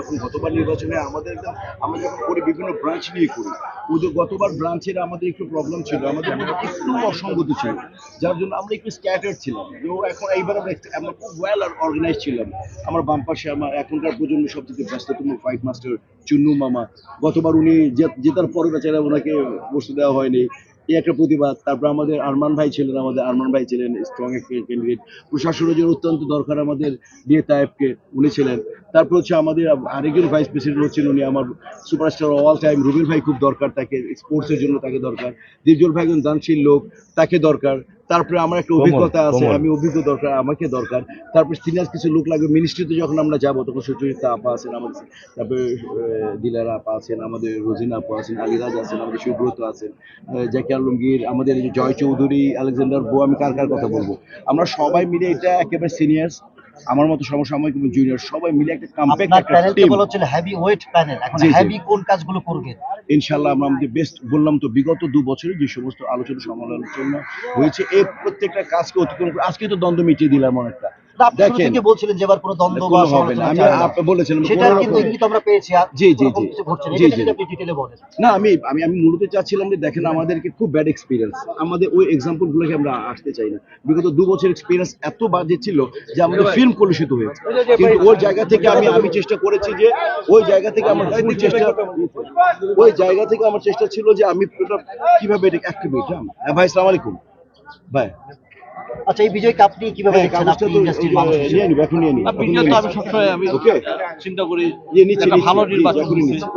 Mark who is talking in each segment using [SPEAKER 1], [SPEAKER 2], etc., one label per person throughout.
[SPEAKER 1] যখন গতবার নির্বাচনে আমাদের আমরা যখন করি বিভিন্ন ব্রাঞ্চ নিয়ে করি, ওদের গতবার ব্রাঞ্চের আমাদের একটু প্রবলেম ছিল, আমাদের একটু অসঙ্গতি ছিল, যার জন্য আমরা একটু স্ক্যাটার ছিলাম। যে এখন এইবার আমরা আমরা খুব ওয়েল অর্গানাইজ ছিলাম। আমার বাম পাশে আমার এখনকার প্রজন্ম সবথেকে ব্যস্ততম ফাইট মাস্টার চুন্নু মামা। গতবার উনি জেতার পরে বেচারা ওনাকে বসতে দেওয়া হয়নি। এই একটা প্রতিবাদ। তারপর আমাদের আরমান ভাই ছিলেন, আমাদের আরমান ভাই ছিলেন স্ট্রং ক্যান্ডিডেট প্রশাসনের জন্য অত্যন্ত দরকার আমাদের ডিএ তায়েবকে, উনি ছিলেন। তারপর হচ্ছে আমাদের আরেকজন ভাইস প্রেসিডেন্ট হচ্ছেন উনি, আমার সুপারস্টার অল টাইম রুবেল ভাই খুব দরকার তাকে স্পোর্টসের জন্য তাকে দরকার। দীর্ঘল ভাই একজন দানশীল লোক, তাকে দরকার। তারপরে আমার একটা অভিজ্ঞতা আছে আমি অভিজ্ঞ দরকার আমাকে দরকার। তারপর সিনিয়র কিছু লোক লাগবে মিনিস্ট্রিতে যখন আমরা যাব তখন সুচরিতা আপা আছেন আমাদের তারপরে দিলারা আপা আছেন আমাদের রোজিনা আপা আছেন আলিরাজ আছেন আমাদের সুব্রত আছেন আহ, জাকি আলমগীর আমাদের জয় চৌধুরী আলেকজান্ডার বো আমি কার কার কথা বলব? আমরা সবাই মিলে এটা একেবারে সিনিয়র্স আমার মতো সমসাময়িক এবং জুনিয়র সবাই মিলে একটা কম্প্যাক্ট
[SPEAKER 2] আপনার
[SPEAKER 1] একটা টিম
[SPEAKER 2] বলা হচ্ছিল হেভি ওয়েট প্যানেল এখন। হেভি কোন কাজগুলো করবে
[SPEAKER 1] ইনশাল্লাহ আমরা আমাদের বেস্ট বললাম তো বিগত দু বছরে যে সমস্ত আলোচনা সমালোচনা হয়েছে এই প্রত্যেকটা কাজকে অতিক্রম করে আজকে তো দ্বন্দ্ব মিটিয়ে দিলাম অনেকটা। দেখেন
[SPEAKER 2] বলছিলেন যে এবার কোনো দ্বন্দ্ব বা
[SPEAKER 1] হবে না।
[SPEAKER 2] সমালোচনা
[SPEAKER 1] আমি আপনি বলেছিলাম
[SPEAKER 2] সেটা কিন্তু ইঙ্গিত আমরা পেয়েছি। আর
[SPEAKER 1] জি, জি, জি।
[SPEAKER 2] না।
[SPEAKER 1] জি, জি।
[SPEAKER 2] যদি আপনি ডিটেলে বলেন।
[SPEAKER 1] না আমি আমি আমি মূলত চাচ্ছিলাম যে দেখেন আমাদেরকে খুব ব্যাড এক্সপিরিয়েন্স আমাদের ওই এক্সাম্পল গুলোকে আমরা আসতে চাই না? বিগত দু বছর এক্সপিরিয়েন্স এত বাজে ছিল যে আমাদের ফিল্ম কলুষিত হয়েছে। কিন্তু ওই জায়গা থেকে আমি আমি চেষ্টা করেছি যে ওই জায়গা থেকে আমার চেষ্টা ওই জায়গা থেকে আমার চেষ্টা ছিল যে আমি কীভাবে এটা হ্যাঁ ভাই আসসালামু আলাইকুম। ভাই
[SPEAKER 2] আচ্ছা এই বিজয়কে আপনি কীভাবে
[SPEAKER 1] হ্যাঁ,
[SPEAKER 2] দেখছেন? আপনি ইন্ডাস্ট্রির মানুষ
[SPEAKER 1] নিয়ে? নিব এখন নিয়ে নিব।
[SPEAKER 3] না, ভিডিও তো আমি সবসময় আমি
[SPEAKER 1] ওকে।
[SPEAKER 3] চিন্তা করি
[SPEAKER 1] ইয়ে নিচ্ছি,
[SPEAKER 3] একটা ভালো নির্বাচন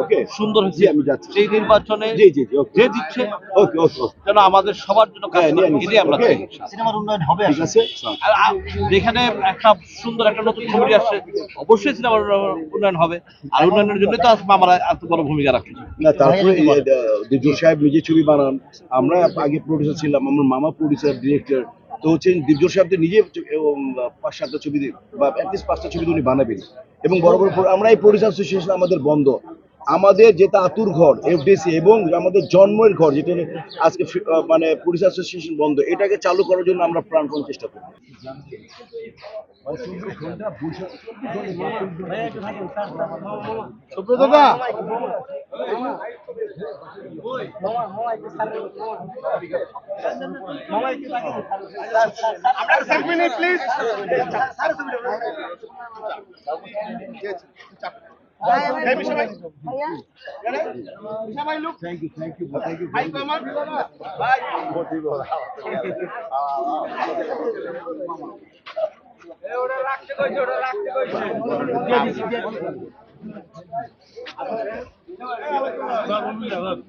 [SPEAKER 1] ওকে।
[SPEAKER 3] সুন্দর
[SPEAKER 1] জি,
[SPEAKER 3] হচ্ছে।
[SPEAKER 1] আমি যাচ্ছি।
[SPEAKER 3] সেই নির্বাচনে
[SPEAKER 1] জি জি জি ওকে।
[SPEAKER 3] যে দিচ্ছে
[SPEAKER 1] ওকে ওকে
[SPEAKER 3] যেন আমাদের সবার জন্য কাজ
[SPEAKER 1] হ্যাঁ,
[SPEAKER 3] করে। এটাই আমরা চাই
[SPEAKER 2] সিনেমার উন্নয়ন হবে
[SPEAKER 1] ঠিক আছে?
[SPEAKER 3] আর যেখানে একটা সুন্দর একটা নতুন কমিটি আসছে অবশ্যই সিনেমার উন্নয়ন হবে। আর উন্নয়নের জন্য তো আমরা এত বড় ভূমিকা রাখছি।
[SPEAKER 1] না তারপরে দিজুর সাহেব নিজে ছবি বানান আমরা আগে প্রডিউসার ছিলাম আমার মামা প্রডিউসার ডিরেক্টর তো হচ্ছে দিজুর সাহেব নিজে পাঁচ সাতটা ছবি দিয়ে- বা অ্যাটলিস্ট পাঁচটা ছবি উনি বানাবেন। এবং বড় বড় আমরা এই প্রডিউসার অ্যাসোসিয়েশন আমাদের বন্ধ। আমাদের যেটা আতুর ঘর এফডিসি এবং আমাদের জন্মের ঘর যেটা আজকে মানে পুলিশ অ্যাসোসিয়েশন বন্ধ এটাকে চালু করার জন্য আমরা প্রাণপণ চেষ্টা করি
[SPEAKER 3] দাদা
[SPEAKER 1] thank you thank Vamos, mira, vamos.